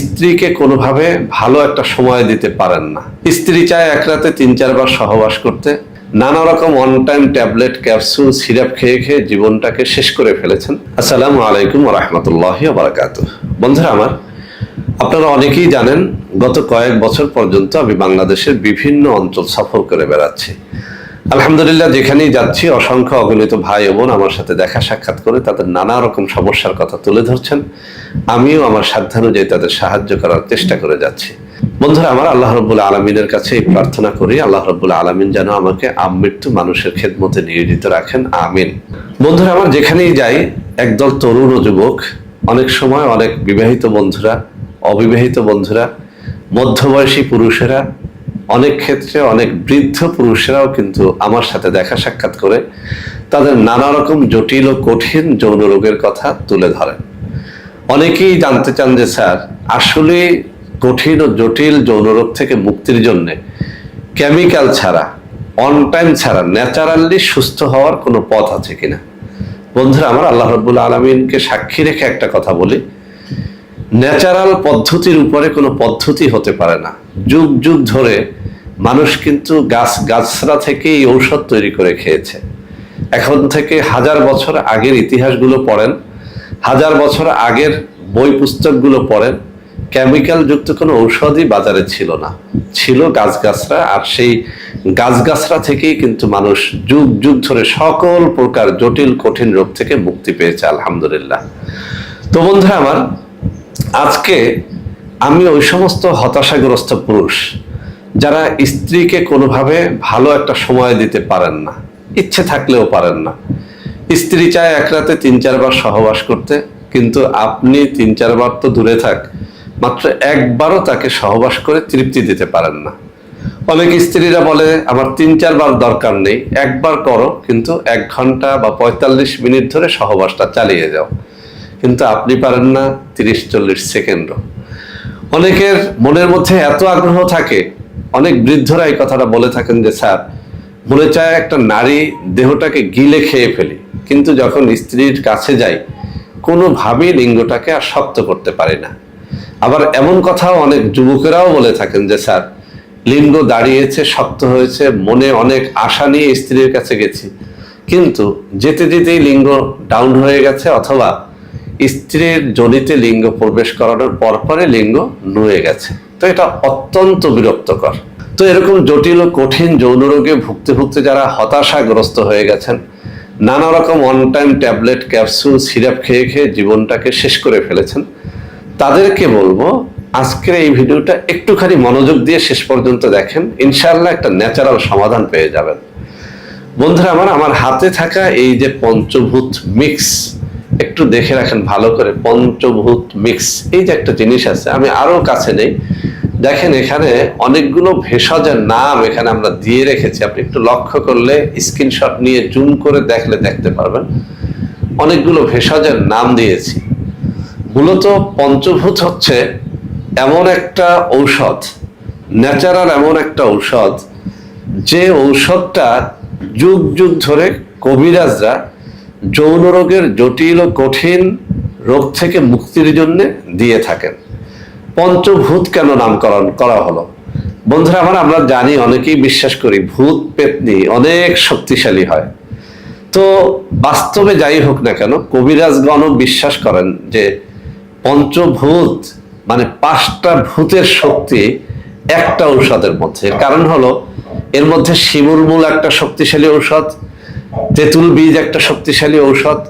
স্ত্রীকে কোনোভাবে ভালো একটা সময় দিতে পারেন না। স্ত্রী চায় এক রাতে তিন, চারবার সহবাস করতে। নানা রকম on time tablet capsule syrup খেয়ে খেয়ে জীবনটাকে শেষ করে ফেলেছেন। আসসালামু আলাইকুম রহমতুল্লাহ বারাকাত বন্ধুরা আমার, আপনারা অনেকেই জানেন, গত কয়েক বছর পর্যন্ত আমি বাংলাদেশের বিভিন্ন অঞ্চল সফর করে বেড়াচ্ছি। আলহামদুলিল্লাহ, যেখানেই যাচ্ছি, অসংখ্য অগণিত ভাই বোন আমার সাথে দেখা সাক্ষাৎ করে তাদের নানা রকম সমস্যার কথা তুলে ধরছেন। আমিও আমার সাধ্যানুযায়ী তাদের সাহায্য করার চেষ্টা করে যাচ্ছি। বন্ধুরা, আমার আল্লাহ রব্বুল আলমিনের কাছে এই প্রার্থনা করি, আল্লাহ রব্বুল আলমিন যেন আমাকে আমৃত্যু মানুষের খেদমতে নিয়োজিত রাখেন, আমিন। বন্ধুরা, আমার যেখানেই যাই, একদল তরুণ ও যুবক, অনেক সময় অনেক বিবাহিত বন্ধুরা, অবিবাহিত বন্ধুরা, মধ্যবয়সী পুরুষেরা অনেক ক্ষেত্রে অনেক বৃদ্ধ পুরুষেরাও কিন্তু আমার সাথে দেখা সাক্ষাৎ করে তাদের নানা রকম জটিল ও কঠিন যৌন রোগের কথা তুলে ধরেন। অনেকেই জানতে চান যে, স্যার, আসলে কঠিন ও জটিল যৌন রোগ থেকে মুক্তির জন্য কেমিক্যাল ছাড়া অন টাইম ছাড়া ন্যাচারালি সুস্থ হওয়ার কোনো পথ আছে কিনা? বন্ধুরা, আমার আল্লাহ রব্বুল আলমিনকে সাক্ষী রেখে একটা কথা বলি। ন্যাচারাল পদ্ধতির উপরে কোনো পদ্ধতি হতে পারে না। যুগ যুগ ধরে মানুষ কিন্তু গাছ, গাছরা থেকে এই ঔষধ তৈরি করে খেয়েছে। এখন থেকে হাজার বছর আগের ইতিহাসগুলো পড়েন, হাজার বছর আগের বই পুস্তকগুলো পড়েন, কেমিক্যাল যুক্ত কোনো ঔষধই বাজারে ছিল না। ছিল গাছগাছরা আর সেই গাছগাছরা থেকেই কিন্তু মানুষ যুগ যুগ ধরে সকল প্রকার জটিল, কঠিন রোগ থেকে মুক্তি পেয়েছে, আলহামদুলিল্লাহ। তো বন্ধুরা আমার, আজকে আমি ওই সমস্ত হতাশাগ্রস্ত পুরুষ যারা স্ত্রীকে কোনোভাবে ভালো একটা সময় দিতে পারেন না, ইচ্ছে থাকলেও পারেন না। স্ত্রী চায় এক রাতে তিন, চারবার সহবাস করতে, কিন্তু আপনি তিন, চারবার তো দূরে থাক, মাত্র একবারও তাকে সহবাস করে তৃপ্তি দিতে পারেন না। অনেক স্ত্রীরা বলে, আমার তিন, চারবার দরকার নেই, একবার করো, কিন্তু এক ঘণ্টা বা পঁয়তাল্লিশ মিনিট ধরে সহবাসটা চালিয়ে যাও। কিন্তু আপনি পারেন না, তিরিশ, চল্লিশ সেকেন্ডও। অনেকের মনের মধ্যে এত আগ্রহ থাকে অনেক বৃদ্ধরা এই কথাটা বলে থাকেন যে, স্যার, মনে চায় একটা নারী দেহটাকে গিলে খেয়ে ফেলি। কিন্তু যখন স্ত্রীর কাছে যাই, কোনোভাবেই লিঙ্গটাকে আর শক্ত করতে পারি না। আবার এমন কথাও অনেক যুবকেরাও বলে থাকেন যে, স্যার, লিঙ্গ দাঁড়িয়েছে, শক্ত হয়েছে, মনে অনেক আশা নিয়ে স্ত্রীর কাছে গেছি। কিন্তু যেতে যেতেই লিঙ্গ ডাউন হয়ে গেছে অথবা স্ত্রীর জনিতে লিঙ্গ প্রবেশ করানোর পরপরে লিঙ্গ নুয়ে গেছে। তো এটা অত্যন্ত বিরক্তকর। তো এরকম জটিল ও কঠিন যৌন রোগে ভুগতে ভুগতে যারা হতাশাগ্রস্ত হয়ে গেছেন, নানা রকম on time tablet capsule syrup খেয়ে খেয়ে জীবনটাকে শেষ করে ফেলেছেন, তাদেরকে বলব, আজকের এই ভিডিওটা একটুখানি মনোযোগ দিয়ে শেষ পর্যন্ত দেখেন ইনশাল্লাহ একটা ন্যাচারাল সমাধান পেয়ে যাবেন। বন্ধুরা, আমার আমার হাতে থাকা এই যে পঞ্চভূত মিক্স একটু দেখে রাখেন, ভালো করে পঞ্চভূত মিক্স এই যে একটা জিনিস আছে, আমি আরও কাছে নেই। দেখেন এখানে অনেকগুলো ভেষজের নাম এখানে আমরা দিয়ে রেখেছি। আপনি একটু লক্ষ্য করলে স্ক্রিনশট নিয়ে জুম করে দেখলে দেখতে পারবেন। অনেকগুলো ভেষজের নাম দিয়েছি। মূলত পঞ্চভূত হচ্ছে এমন একটা ঔষধ, ন্যাচারাল এমন একটা ঔষধ, যে ঔষধটা যুগ যুগ ধরে কবিরাজরা যৌন রোগের জটিল ও কঠিন রোগ থেকে মুক্তির জন্য দিয়ে থাকেন। পঞ্চভূত কেন নামকরণ করা হলো? বন্ধুরা আমার আমরা জানি, অনেকেই বিশ্বাস করি ভূত, পেতনি অনেক শক্তিশালী হয়। তো বাস্তবে যাই হোক না কেন, কবিরাজগণও বিশ্বাস করেন যে পঞ্চভূত মানে পাঁচটা ভূতের শক্তি একটা ঔষধের মধ্যে। কারণ হলো, এর মধ্যে শিমুর মূল একটা শক্তিশালী ঔষধ তেঁতুল বীজ একটা শক্তিশালী ঔষধ,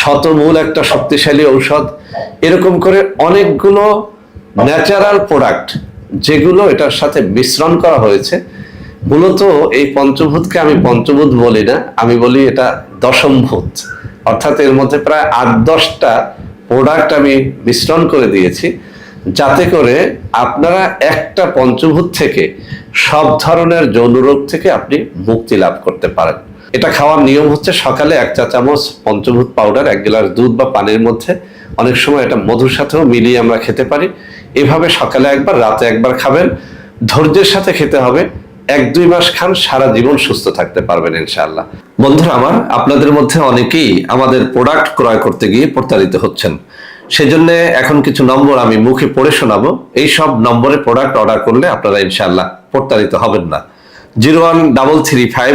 শতমূল একটা শক্তিশালী ঔষধ। এরকম করে অনেকগুলো ন্যাচারাল প্রোডাক্ট যেগুলো এটার সাথে মিশ্রণ করা হয়েছে। মূলত এই পঞ্চভূতকে আমি পঞ্চভূত বলি না, আমি বলি এটা দশমভূত। অর্থাৎ এর মধ্যে প্রায় আট দশটা প্রোডাক্ট আমি মিশ্রণ করে দিয়েছি, যাতে করে আপনারা একটা পঞ্চভূত থেকে সব ধরনের যৌন রোগ থেকে আপনি মুক্তি লাভ করতে পারেন। এটা খাওয়ার নিয়ম হচ্ছে সকালে এক চা চামচ পঞ্চভূত পাউডার এক গ্লাস দুধ বা পানির মধ্যে। অনেক সময় এটা মধুর সাথেও মিলিয়ে আমরা খেতে পারি। এভাবে সকালে একবার, রাতে একবার খাবেন। ধৈর্যের সাথে খেতে হবে। এক, দুই মাস খান, সারা জীবন সুস্থ থাকতে পারবেন ইনশাআল্লাহ। বন্ধুরা আমার, আপনাদের মধ্যে অনেকেই আমাদের প্রোডাক্ট ক্রয় করতে গিয়ে প্রতারিত হচ্ছেন। সেজন্য এখন কিছু নম্বর আমি মুখে পড়ে শোনাবো। এই সব নম্বরে প্রোডাক্ট অর্ডার করলে আপনারা ইনশাআল্লাহ প্রতারিত হবেন না। Zero one double three five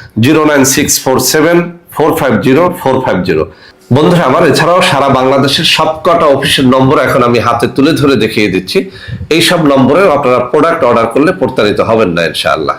Zero nine six four seven four five zero four five zero. বন্ধুরা, আমার এছাড়াও সারা বাংলাদেশের সবকটা অফিসের নম্বর এখন আমি হাতে তুলে ধরে দেখিয়ে দিচ্ছি। এই সব নম্বরেও আপনারা প্রোডাক্ট অর্ডার করলে প্রতারিত হবেন না, ইনশাআল্লাহ।